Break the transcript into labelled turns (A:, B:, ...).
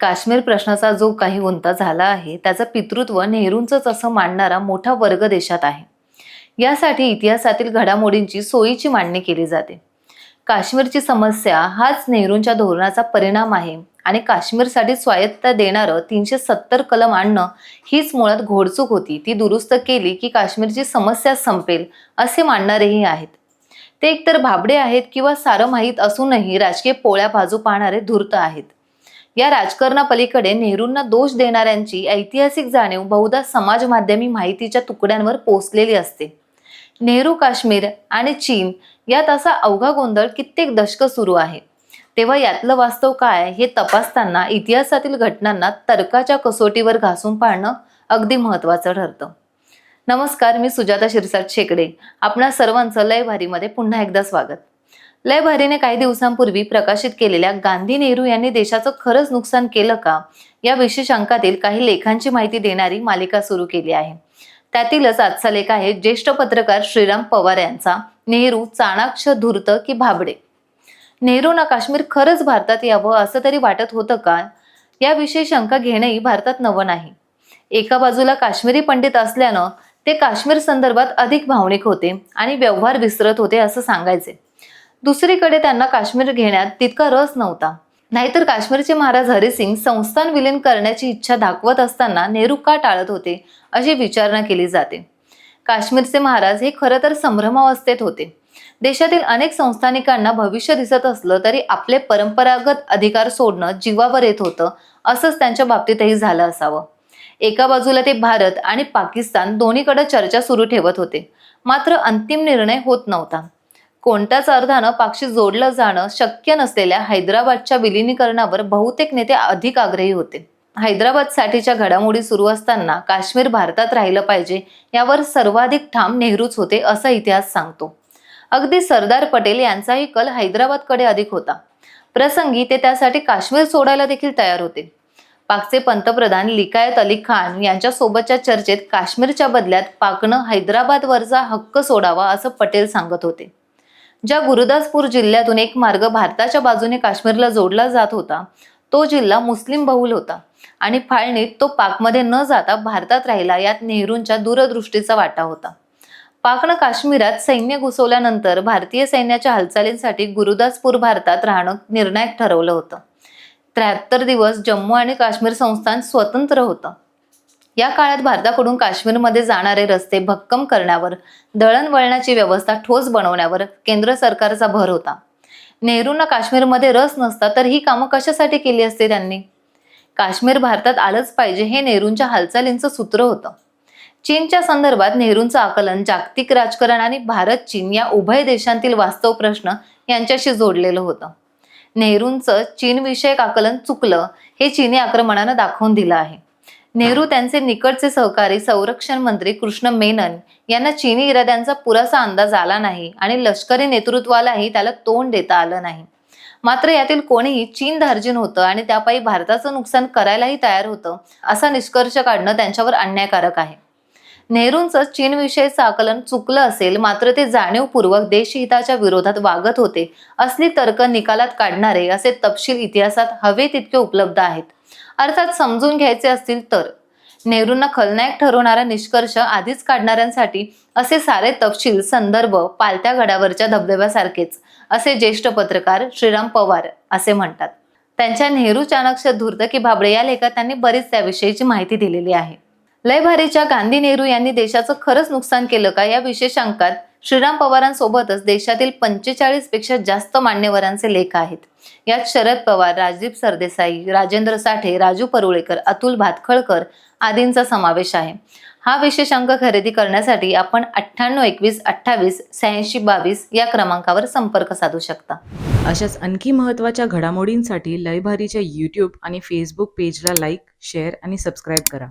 A: काश्मीर प्रश्नाचा जो काही गुंता झाला आहे त्याचं पितृत्व नेहरूंचंच असं मांडणारा मोठा वर्ग देशात आहे. यासाठी इतिहासातील घडामोडींची सोयीची मांडणी केली जाते. काश्मीरची समस्या हाच नेहरूंच्या धोरणाचा परिणाम आहे आणि काश्मीरसाठी स्वायत्तता देणारं तीनशे सत्तर कलम आणणं हीच मुळात घोडचूक होती. ती दुरुस्त केली की काश्मीरची समस्या संपेल असे मानणारेही आहेत. ते एकतर भाबडे आहेत किंवा सारं माहीत असूनही राजकीय पोळ्या बाजू पाहणारे धूर्त आहेत. या राजकारणापलीकडे नेहरूंना दोष देणाऱ्यांची ऐतिहासिक जाणीव बहुधा समाज माध्यमी माहितीच्या तुकड्यांवर पोचलेली असते. नेहरू काश्मीर आणि चीन यात असा अवघा गोंधळ कित्येक दशक सुरू आहे. तेव्हा यातलं वास्तव काय हे तपासताना इतिहासातील घटनांना तर्काच्या कसोटीवर घासून पाहणं अगदी महत्त्वाचं ठरतं. नमस्कार मी सुजाता शिरसाट शेकडे. आपणा सर्वांचं लय भारीमध्ये पुन्हा एकदा स्वागत. लय भारीने काही दिवसांपूर्वी प्रकाशित केलेल्या गांधी नेहरू यांनी देशाचं खरंच नुकसान केलं का? या विशेषांकातील काही लेखांची माहिती देणारी मालिका सुरू केली आहे. त्यातीलच आजचा लेख आहे ज्येष्ठ पत्रकार श्रीराम पवार यांचा नेहरू चाणाक्ष धूर्त की भाबडे? नेहरूंना काश्मीर खरंच भारतात यावं असं तरी वाटत होतं का? याविषयी शंका घेणंही भारतात नवं नाही. एका बाजूला काश्मीरी पंडित असल्यानं ते काश्मीर संदर्भात अधिक भावनिक होते आणि व्यवहार विसरत होते असं सांगायचे दुसरीकडे त्यांना काश्मीर घेण्यात तितका रस नव्हता. नाहीतर काश्मीरचे महाराज हरिसिंग संस्थान विलीन करण्याची इच्छा दाखवत असताना नेहरू का टाळत होते अशी विचारणा केली जाते. काश्मीरचे महाराज हे खरं तर संभ्रमावस्थेत होते. देशातील अनेक संस्थानिकांना भविष्य दिसत असलं तरी आपले परंपरागत अधिकार सोडणं जीवावर येत होतं असंच त्यांच्या बाबतीतही झालं असावं. एका बाजूला ते भारत आणि पाकिस्तान दोन्हीकडे चर्चा सुरू ठेवत होते. मात्र अंतिम निर्णय होत नव्हता. कोणत्याच अर्थानं पाक्षी जोडलं जाणं शक्य नसलेल्या हैदराबादच्या विलिनीकरणावर बहुतेक नेते अधिक आग्रही होते. हैदराबादसाठीच्या घडामोडी सुरू असताना काश्मीर भारतात राहिलं पाहिजे यावर सर्वाधिक ठाम नेहरूच होते असा इतिहास सांगतो. अगदी सरदार पटेल यांचाही कल हैदराबादकडे अधिक होता. प्रसंगी ते त्यासाठी काश्मीर सोडायला देखील तयार होते. पाकचे पंतप्रधान लिकायत अली खान यांच्या सोबतच्या चर्चेत काश्मीरच्या बदल्यात पाकनं हैदराबादवरचा हक्क सोडावा असं पटेल सांगत होते. ज्या गुरुदासपूर जिल्ह्यातून एक मार्ग भारताच्या बाजूने काश्मीरला जोडला जात होता तो जिल्हा मुस्लिम बहुल होता. आणि फाळणीत तो पाकमध्ये न जाता भारतात राहिला यात नेहरूंच्या दूरदृष्टीचा वाटा होता. पाकनं काश्मीरात सैन्य घुसवल्यानंतर भारतीय सैन्याच्या हालचालींसाठी गुरुदासपूर भारतात राहणं निर्णायक ठरवलं होतं. त्र्याहत्तर दिवस जम्मू आणि काश्मीर संस्थान स्वतंत्र होतं. या काळात भारताकडून काश्मीरमध्ये जाणारे रस्ते भक्कम करण्यावर दळणवळणाची व्यवस्था ठोस बनवण्यावर केंद्र सरकारचा भर होता. नेहरूंना काश्मीरमध्ये रस नसता तर ही कामं कशासाठी केली असते त्यांनी? काश्मीर भारतात आलंच पाहिजे हे नेहरूंच्या हालचालींचं सूत्र होतं. चीनच्या संदर्भात नेहरूंचं आकलन जागतिक राजकारण आणि भारत चीन या उभय देशांतील वास्तव प्रश्न यांच्याशी जोडलेलं होतं. नेहरूंचं चीनविषयक आकलन चुकलं हे चीनी आक्रमणानं दाखवून दिलं आहे. नेहरू त्यांचे निकटचे सहकारी संरक्षण मंत्री कृष्ण मेनन यांना चीनी इराद्यांचा पुरासा अंदाज आला नाही आणि लष्करी नेतृत्वालाही त्याला तोंड देता आलं नाही. मात्र यातील कोणीही चीन धार्जिन होतं आणि त्यापायी भारताचं नुकसान करायलाही तयार होतं असा निष्कर्ष काढणं त्यांच्यावर अन्यायकारक आहे. नेहरूंचं चीनविषयीचं आकलन चुकलं असेल मात्र ते जाणीवपूर्वक देशहिताच्या विरोधात वागत होते असली तर्क निकालात काढणारे असे तपशील इतिहासात हवे तितके उपलब्ध आहेत. अर्थात समजून घ्यायचे असतील तर. नेहरूंना खलनायक ठरवणारा निष्कर्ष आधीच काढणाऱ्यांसाठी असे सारे तपशील संदर्भ पालत्या गडावरच्या धबधब्यासारखेच असे ज्येष्ठ पत्रकार श्रीराम पवार असे म्हणतात. त्यांच्या नेहरू चाणक्ष धूर्त की भाबडे या लेखात त्यांनी बरीच त्याविषयीची माहिती दिलेली आहे. लय भारीच्या गांधी नेहरू यांनी देशाचं खरंच नुकसान केलं का या विशेषांकात श्रीराम पवारांसोबतच देशातील पंचेचाळीसपेक्षा जास्त मान्यवरांचे लेख आहेत. यात शरद पवार राजदीप सरदेसाई राजेंद्र साठे राजू परुळेकर अतुल भातखळकर आदींचा समावेश आहे. हा विशेषांक खरेदी करण्यासाठी आपण अठ्ठ्याण्णव एकवीस अठ्ठावीस शहाऐंशी बावीस या क्रमांकावर संपर्क साधू शकता.
B: अशाच आणखी महत्त्वाच्या घडामोडींसाठी लयभारीच्या यूट्यूब आणि फेसबुक पेजला लाईक शेअर आणि सबस्क्राईब करा.